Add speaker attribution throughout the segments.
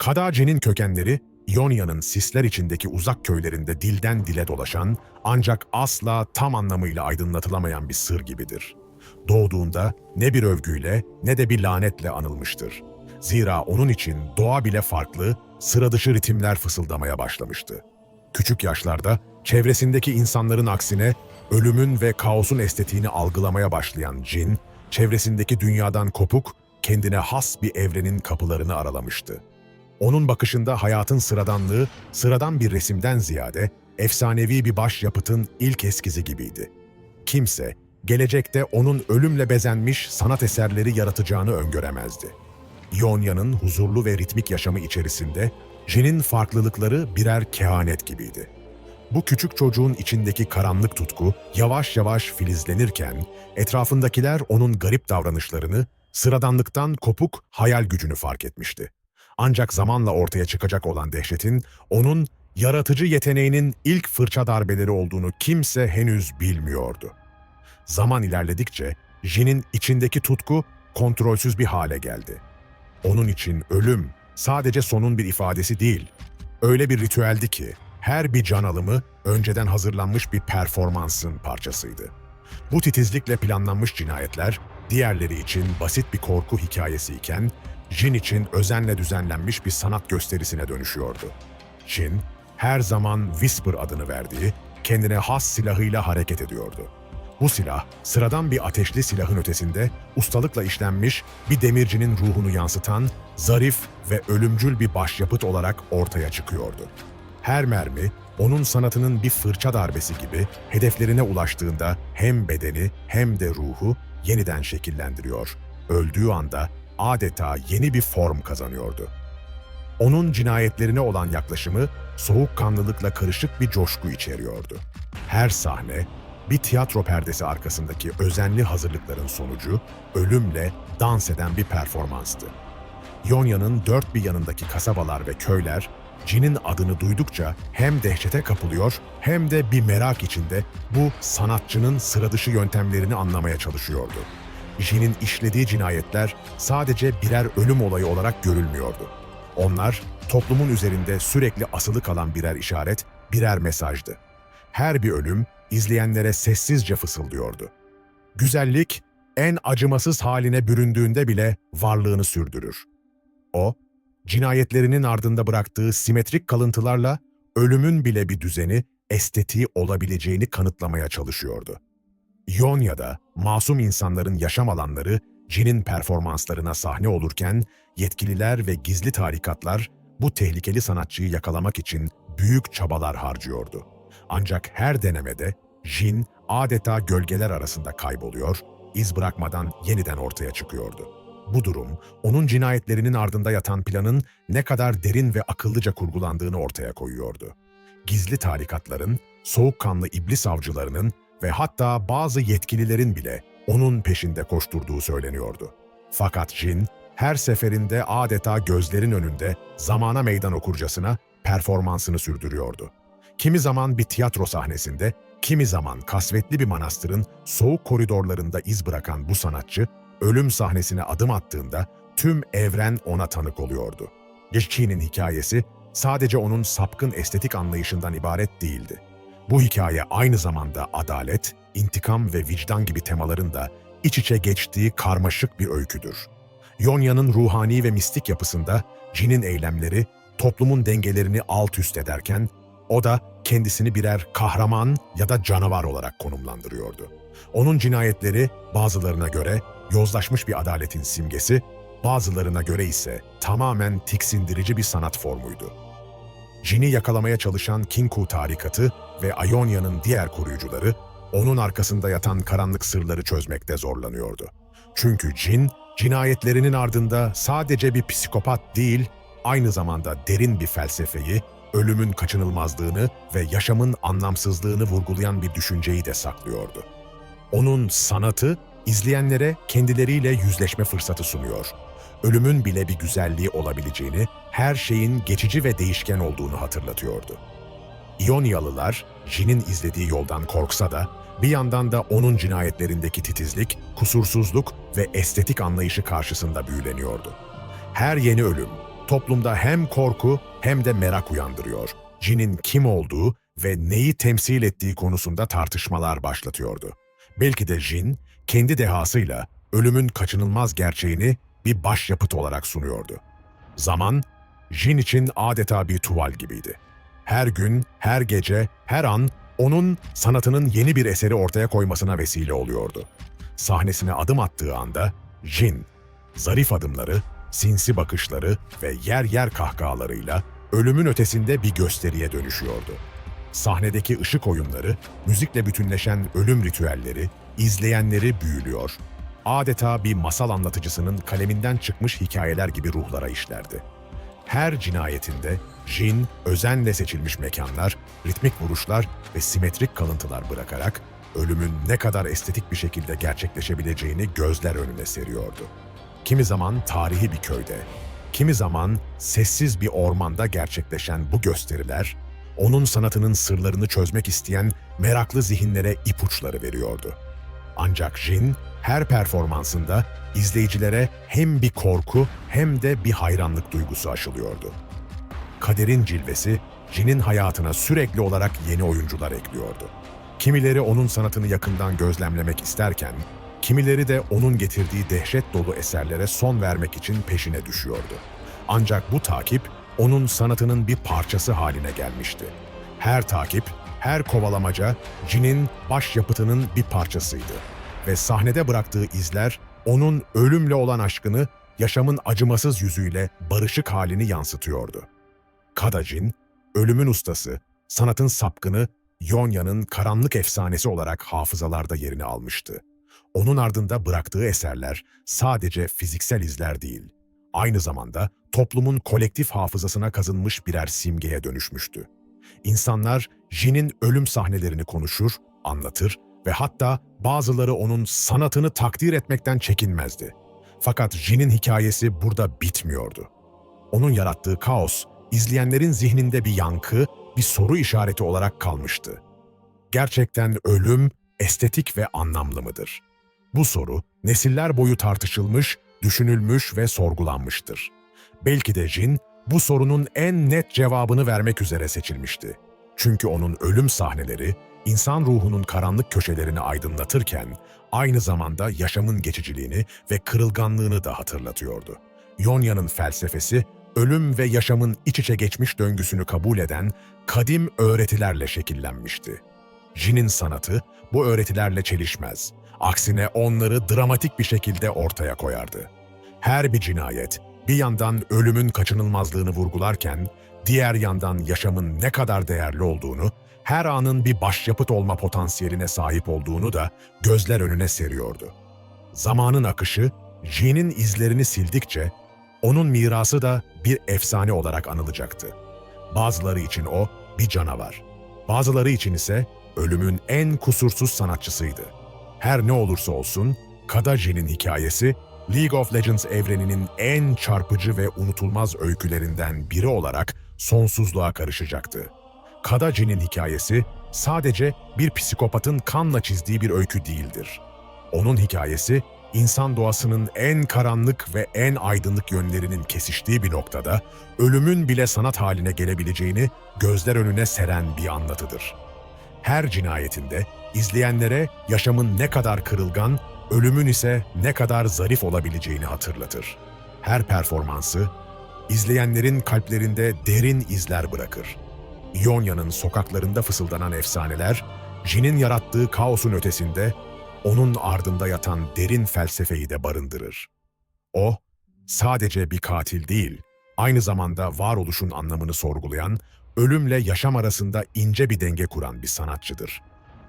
Speaker 1: Kadaci'nin kökenleri, İonya'nın sisler içindeki uzak köylerinde dilden dile dolaşan ancak asla tam anlamıyla aydınlatılamayan bir sır gibidir. Doğduğunda ne bir övgüyle ne de bir lanetle anılmıştır. Zira onun için doğa bile farklı, sıra dışı ritimler fısıldamaya başlamıştı. Küçük yaşlarda çevresindeki insanların aksine ölümün ve kaosun estetiğini algılamaya başlayan Jin, çevresindeki dünyadan kopuk, kendine has bir evrenin kapılarını aralamıştı. Onun bakışında hayatın sıradanlığı, sıradan bir resimden ziyade efsanevi bir başyapıtın ilk eskizi gibiydi. Kimse, gelecekte onun ölümle bezenmiş sanat eserleri yaratacağını öngöremezdi. İonya'nın huzurlu ve ritmik yaşamı içerisinde Jin'in farklılıkları birer kehanet gibiydi. Bu küçük çocuğun içindeki karanlık tutku yavaş yavaş filizlenirken etrafındakiler onun garip davranışlarını, sıradanlıktan kopuk hayal gücünü fark etmişti. Ancak zamanla ortaya çıkacak olan dehşetin onun yaratıcı yeteneğinin ilk fırça darbeleri olduğunu kimse henüz bilmiyordu. Zaman ilerledikçe Jin'in içindeki tutku kontrolsüz bir hale geldi. Onun için ölüm sadece sonun bir ifadesi değil, öyle bir ritüeldi ki her bir can alımı önceden hazırlanmış bir performansın parçasıydı. Bu titizlikle planlanmış cinayetler diğerleri için basit bir korku hikayesi iken Jin için özenle düzenlenmiş bir sanat gösterisine dönüşüyordu. Jin, her zaman Whisper adını verdiği kendine has silahıyla hareket ediyordu. Bu silah, sıradan bir ateşli silahın ötesinde ustalıkla işlenmiş bir demircinin ruhunu yansıtan zarif ve ölümcül bir başyapıt olarak ortaya çıkıyordu. Her mermi, onun sanatının bir fırça darbesi gibi hedeflerine ulaştığında hem bedeni hem de ruhu yeniden şekillendiriyor. Öldüğü anda adeta yeni bir form kazanıyordu. Onun cinayetlerine olan yaklaşımı soğukkanlılıkla karışık bir coşku içeriyordu. Her sahne, bir tiyatro perdesi arkasındaki özenli hazırlıkların sonucu, ölümle dans eden bir performanstı. Yonya'nın dört bir yanındaki kasabalar ve köyler, Jin'in adını duydukça hem dehşete kapılıyor hem de bir merak içinde bu sanatçının sıradışı yöntemlerini anlamaya çalışıyordu. Jin'in işlediği cinayetler sadece birer ölüm olayı olarak görülmüyordu. Onlar toplumun üzerinde sürekli asılı kalan birer işaret, birer mesajdı. Her bir ölüm izleyenlere sessizce fısıldıyordu. Güzellik en acımasız haline büründüğünde bile varlığını sürdürür. O, cinayetlerinin ardında bıraktığı simetrik kalıntılarla ölümün bile bir düzeni, estetiği olabileceğini kanıtlamaya çalışıyordu. Ionya'da masum insanların yaşam alanları Jin'in performanslarına sahne olurken yetkililer ve gizli tarikatlar bu tehlikeli sanatçıyı yakalamak için büyük çabalar harcıyordu. Ancak her denemede Jin adeta gölgeler arasında kayboluyor, iz bırakmadan yeniden ortaya çıkıyordu. Bu durum, onun cinayetlerinin ardında yatan planın ne kadar derin ve akıllıca kurgulandığını ortaya koyuyordu. Gizli tarikatların, soğukkanlı iblis avcılarının ve hatta bazı yetkililerin bile onun peşinde koşturduğu söyleniyordu. Fakat Jin, her seferinde adeta gözlerin önünde zamana meydan okurcasına performansını sürdürüyordu. Kimi zaman bir tiyatro sahnesinde, kimi zaman kasvetli bir manastırın soğuk koridorlarında iz bırakan bu sanatçı, ölüm sahnesine adım attığında tüm evren ona tanık oluyordu. Geçki'nin hikayesi sadece onun sapkın estetik anlayışından ibaret değildi. Bu hikaye aynı zamanda adalet, intikam ve vicdan gibi temaların da iç içe geçtiği karmaşık bir öyküdür. Yonya'nın ruhani ve mistik yapısında Jin'in eylemleri toplumun dengelerini alt üst ederken o da kendisini birer kahraman ya da canavar olarak konumlandırıyordu. Onun cinayetleri bazılarına göre yozlaşmış bir adaletin simgesi, bazılarına göre ise tamamen tiksindirici bir sanat formuydu. Jin'i yakalamaya çalışan Kinku tarikatı ve Ionia'nın diğer koruyucuları onun arkasında yatan karanlık sırları çözmekte zorlanıyordu. Çünkü Jin, cinayetlerinin ardında sadece bir psikopat değil, aynı zamanda derin bir felsefeyi, ölümün kaçınılmazlığını ve yaşamın anlamsızlığını vurgulayan bir düşünceyi de saklıyordu. Onun sanatı, izleyenlere kendileriyle yüzleşme fırsatı sunuyor. Ölümün bile bir güzelliği olabileceğini, her şeyin geçici ve değişken olduğunu hatırlatıyordu. İonyalılar, Jin'in izlediği yoldan korksa da, bir yandan da onun cinayetlerindeki titizlik, kusursuzluk ve estetik anlayışı karşısında büyüleniyordu. Her yeni ölüm, toplumda hem korku hem de merak uyandırıyor. Jin'in kim olduğu ve neyi temsil ettiği konusunda tartışmalar başlatıyordu. Belki de Jin, kendi dehasıyla ölümün kaçınılmaz gerçeğini bir başyapıt olarak sunuyordu. Zaman, Jin için adeta bir tuval gibiydi. Her gün, her gece, her an onun sanatının yeni bir eseri ortaya koymasına vesile oluyordu. Sahnesine adım attığı anda Jin, zarif adımları, sinsi bakışları ve yer yer kahkahalarıyla ölümün ötesinde bir gösteriye dönüşüyordu. Sahnedeki ışık oyunları, müzikle bütünleşen ölüm ritüelleri, izleyenleri büyülüyor. Adeta bir masal anlatıcısının kaleminden çıkmış hikayeler gibi ruhlara işlerdi. Her cinayetinde Jin, özenle seçilmiş mekanlar, ritmik vuruşlar ve simetrik kalıntılar bırakarak ölümün ne kadar estetik bir şekilde gerçekleşebileceğini gözler önüne seriyordu. Kimi zaman tarihi bir köyde, kimi zaman sessiz bir ormanda gerçekleşen bu gösteriler, onun sanatının sırlarını çözmek isteyen meraklı zihinlere ipuçları veriyordu. Ancak Jin her performansında izleyicilere hem bir korku hem de bir hayranlık duygusu aşılıyordu. Kaderin cilvesi Jin'in hayatına sürekli olarak yeni oyuncular ekliyordu. Kimileri onun sanatını yakından gözlemlemek isterken, kimileri de onun getirdiği dehşet dolu eserlere son vermek için peşine düşüyordu. Ancak bu takip onun sanatının bir parçası haline gelmişti. Her takip, her kovalamaca Jin'in başyapıtının bir parçasıydı ve sahnede bıraktığı izler onun ölümle olan aşkını yaşamın acımasız yüzüyle barışık halini yansıtıyordu. Kadajin, ölümün ustası, sanatın sapkını, Yonya'nın karanlık efsanesi olarak hafızalarda yerini almıştı. Onun ardında bıraktığı eserler sadece fiziksel izler değil, aynı zamanda toplumun kolektif hafızasına kazınmış birer simgeye dönüşmüştü. İnsanlar Jin'in ölüm sahnelerini konuşur, anlatır ve hatta bazıları onun sanatını takdir etmekten çekinmezdi. Fakat Jin'in hikayesi burada bitmiyordu. Onun yarattığı kaos, izleyenlerin zihninde bir yankı, bir soru işareti olarak kalmıştı. Gerçekten ölüm estetik ve anlamlı mıdır? Bu soru nesiller boyu tartışılmış, düşünülmüş ve sorgulanmıştır. Belki de Jin bu sorunun en net cevabını vermek üzere seçilmişti. Çünkü onun ölüm sahneleri insan ruhunun karanlık köşelerini aydınlatırken aynı zamanda yaşamın geçiciliğini ve kırılganlığını da hatırlatıyordu. Yonya'nın felsefesi ölüm ve yaşamın iç içe geçmiş döngüsünü kabul eden kadim öğretilerle şekillenmişti. Jin'in sanatı bu öğretilerle çelişmez. Aksine onları dramatik bir şekilde ortaya koyardı. Her bir cinayet bir yandan ölümün kaçınılmazlığını vurgularken, diğer yandan yaşamın ne kadar değerli olduğunu, her anın bir başyapıt olma potansiyeline sahip olduğunu da gözler önüne seriyordu. Zamanın akışı, Jin'in izlerini sildikçe, onun mirası da bir efsane olarak anılacaktı. Bazıları için o bir canavar, bazıları için ise ölümün en kusursuz sanatçısıydı. Her ne olursa olsun, Kadaji'nin hikayesi, League of Legends evreninin en çarpıcı ve unutulmaz öykülerinden biri olarak sonsuzluğa karışacaktı. Kadaji'nin hikayesi sadece bir psikopatın kanla çizdiği bir öykü değildir. Onun hikayesi, insan doğasının en karanlık ve en aydınlık yönlerinin kesiştiği bir noktada ölümün bile sanat haline gelebileceğini gözler önüne seren bir anlatıdır. Her cinayetinde izleyenlere yaşamın ne kadar kırılgan, ölümün ise ne kadar zarif olabileceğini hatırlatır. Her performansı izleyenlerin kalplerinde derin izler bırakır. İonya'nın sokaklarında fısıldanan efsaneler, Jin'in yarattığı kaosun ötesinde onun ardında yatan derin felsefeyi de barındırır. O, sadece bir katil değil, aynı zamanda varoluşun anlamını sorgulayan, ölümle yaşam arasında ince bir denge kuran bir sanatçıdır.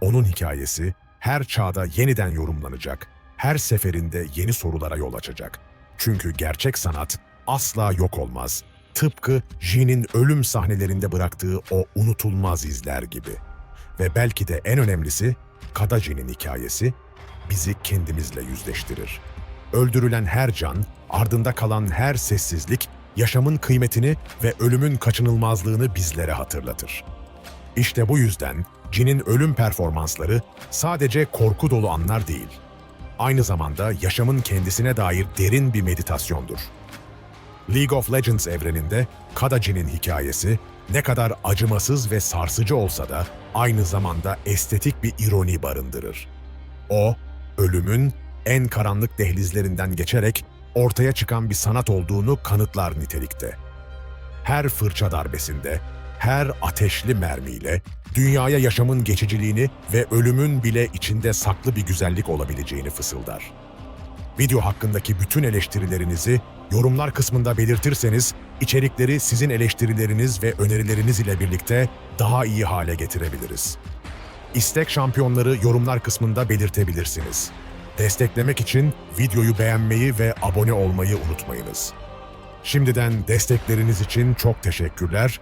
Speaker 1: Onun hikayesi her çağda yeniden yorumlanacak, her seferinde yeni sorulara yol açacak. Çünkü gerçek sanat asla yok olmaz. Tıpkı Jin'in ölüm sahnelerinde bıraktığı o unutulmaz izler gibi. Ve belki de en önemlisi Kadaji'nin hikayesi bizi kendimizle yüzleştirir. Öldürülen her can, ardında kalan her sessizlik yaşamın kıymetini ve ölümün kaçınılmazlığını bizlere hatırlatır. İşte bu yüzden Jin'in ölüm performansları sadece korku dolu anlar değil, aynı zamanda yaşamın kendisine dair derin bir meditasyondur. League of Legends evreninde Kadaji'nin hikayesi ne kadar acımasız ve sarsıcı olsa da aynı zamanda estetik bir ironi barındırır. O, ölümün en karanlık dehlizlerinden geçerek ortaya çıkan bir sanat olduğunu kanıtlar nitelikte. Her fırça darbesinde, her ateşli mermiyle dünyaya yaşamın geçiciliğini ve ölümün bile içinde saklı bir güzellik olabileceğini fısıldar. Video hakkındaki bütün eleştirilerinizi yorumlar kısmında belirtirseniz içerikleri sizin eleştirileriniz ve önerileriniz ile birlikte daha iyi hale getirebiliriz. İstek şampiyonları yorumlar kısmında belirtebilirsiniz. Desteklemek için videoyu beğenmeyi ve abone olmayı unutmayınız. Şimdiden destekleriniz için çok teşekkürler.